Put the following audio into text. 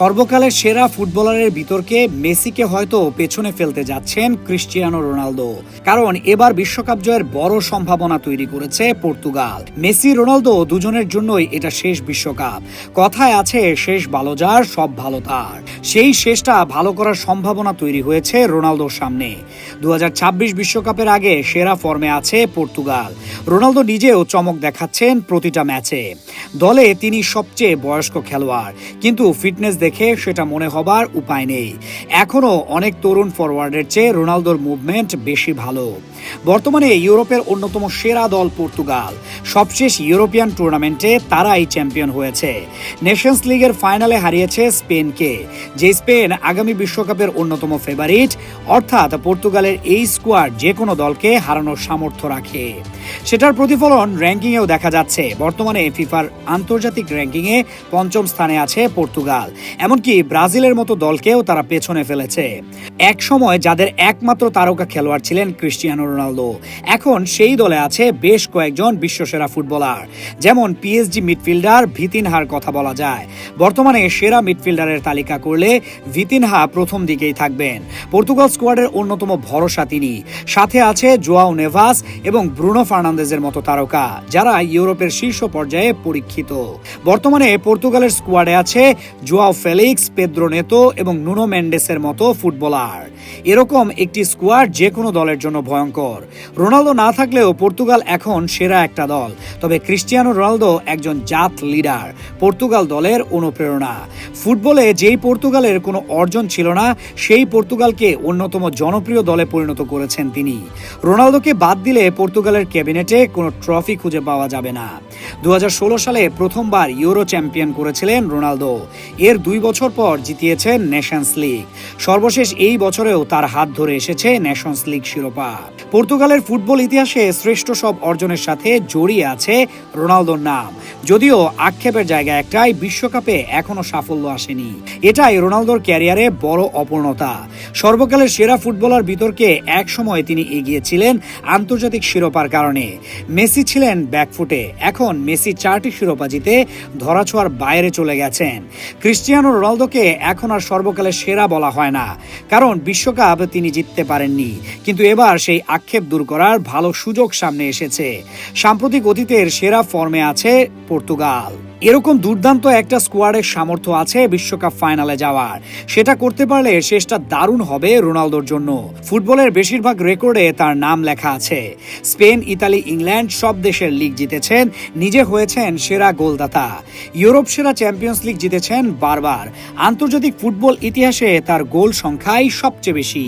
সর্বকালের সেরা ফুটবলারের বিতর্কে মেসিকে হয়তো পেছনে ফেলতে যাচ্ছেন ক্রিস্টিয়ানো রোনালদো। কারণ এবার বিশ্বকাপ জয়ের বড় সম্ভাবনা তৈরি করেছে পর্তুগাল। মেসি, রোনালদো দুজনের জন্যই এটা শেষ বিশ্বকাপ। কথায় আছে, শেষ ভালো যার, সব ভালো তার। সেই শেষটা ভালো করার সম্ভাবনা তৈরি হয়েছে রোনালদোর সামনে। দু বিশ্বকাপের আগে সেরা ফর্মে আছে পর্তুগাল। রোনালদো নিজেও চমক দেখাচ্ছেন প্রতিটা ম্যাচে। দলে তিনি সবচেয়ে বয়স্ক খেলোয়াড়। কিন্তু ফিটনেস দেখে সেটা মনে হবার উপায় নেই। এখনও অনেক তরুণ ফরওয়ার্ডের চেয়ে রোনালদোর মুভমেন্ট বেশি ভালো। বর্তমানে ইউরোপের অন্যতম সেরা দল পর্তুগাল। সবশেষ ইউরোপিয়ান টুর্নামেন্টে তারাই চ্যাম্পিয়ন হয়েছে। নেশনস লিগের ফাইনালে হারিয়েছে স্পেনকে। যে স্পেন আগামী বিশ্বকাপের অন্যতম ফেভারিট অর্থাৎ পর্তুগালের এই স্কোয়াড যে কোনো দলকে হারানোর সামর্থ্য রাখে। সেটার প্রতিফলন র্যাঙ্কিংয়েও দেখা যাচ্ছে। বর্তমানে ফিফার আন্তর্জাতিক র্যাঙ্কিংয়ে পঞ্চম স্থানে আছে পর্তুগাল। এমনকি ব্রাজিলের মতো দলকেও তারা পেছনে ফেলেছে। এক সময় যাদের একমাত্র তারকা খেলোয়াড় ছিলেন ক্রিস্টিয়ানো রোনালদো, এখন সেই দলে আছে বেশ কয়েকজন বিশ্বসেরা ফুটবলার, যেমন পিএসজি মিডফিল্ডার ভিতিনহার কথা বলা যায়। বর্তমানে সেরা মিডফিল্ডারের তালিকা করলে ভিতিনহা প্রথম দিকেই থাকবেন। পর্তুগাল স্কোয়াডের অন্যতম ভরসা তিনি। সাথে আছে জোয়াও নেভাস এবং ব্রুনো ফার্নান্দেজের মতো তারকা, যারা ইউরোপের শীর্ষ পর্যায়ে পরীক্ষিত। বর্তমানে পর্তুগালের স্কোয়াডে আছে জোয়াও ফেলিক্স, পেদ্রো নেতো এবং নুনো ম্যান্ডেসের মতো ফুটবলার। এরকম একটি স্কোয়াড যে কোনো দলের জন্য ভয়ঙ্কর। রোনালদো না থাকলেও পর্তুগাল এখন সেরা একটা দল। তবে ক্রিস্টিয়ানো রোনালদো একজন জাত লিডার, পর্তুগাল দলের অনুপ্রেরণা। ফুটবলে যেই পর্তুগালের কোনো অর্জন ছিল না, সেই পর্তুগালকে অন্যতম জনপ্রিয় দলে পরিণত করেছেন তিনি। রোনালদোকে বাদ দিলে পর্তুগালের ক্যাবিনেটে কোনো ট্রফি খুঁজে পাওয়া যাবে না। দু হাজার ষোলো সালে প্রথমবার ইউরো চ্যাম্পিয়ন করেছিলেন রোনালদো। এর দুই বছর পর জিতিয়েছেন নেশনস লিগ সর্বশেষ এই বছরেও তার হাত ধরে এসেছে নেশনস লিগ শিরোপা। পর্তুগালের ফুটবল ইতিহাসে শ্রেষ্ঠ সব অর্জনের সাথে জড়িয়ে আছে রোনালদোর নাম। যদিও আক্ষেপের জায়গা একটাই, বিশ্বকাপে এখনও সাফল্য আসেনি। এটাই রোনালদোর ক্যারিয়ারে বড় অপূর্ণতা। সর্বকালের সেরা ফুটবলার বিতর্কে এক সময় তিনি এগিয়েছিলেন আন্তর্জাতিক শিরোপার কারণে। মেসি ছিলেন ব্যাকফুটে, এখন মেসি চারটি শিরোপা জিতে ধরাছোঁয়ার বাইরে চলে গেছেন। ক্রিস্টিয়ানো রোনালদোকে এখন আর সর্বকালের সেরা বলা হয় না। কারণ বিশ্বকাপ তিনি জিততে পারেননি। কিন্তু এবার সেই আক্ষেপ দূর করার ভালো সুযোগ সামনে এসেছে। সাম্প্রতিক অতীতের সেরা ফর্মে আছে পর্তুগাল। এরকম দুর্দান্ত একটা স্কোয়াডের সামর্থ্য আছে বিশ্বকাপ ফাইনালে যাওয়ার। সেটা করতে পারলে শেষটা দারুণ হবে রোনালদোর জন্য। ফুটবলের বেশিরভাগ রেকর্ডে তার নাম লেখা আছে। স্পেন, ইতালি, ইংল্যান্ড সব দেশের লিগ জিতেছেন, নিজে হয়েছেন সেরা গোলদাতা। ইউরোপ সেরা চ্যাম্পিয়ন্স লিগ জিতেছেন বারবার। আন্তর্জাতিক ফুটবল ইতিহাসে তার গোল সংখ্যাই সবচেয়ে বেশি।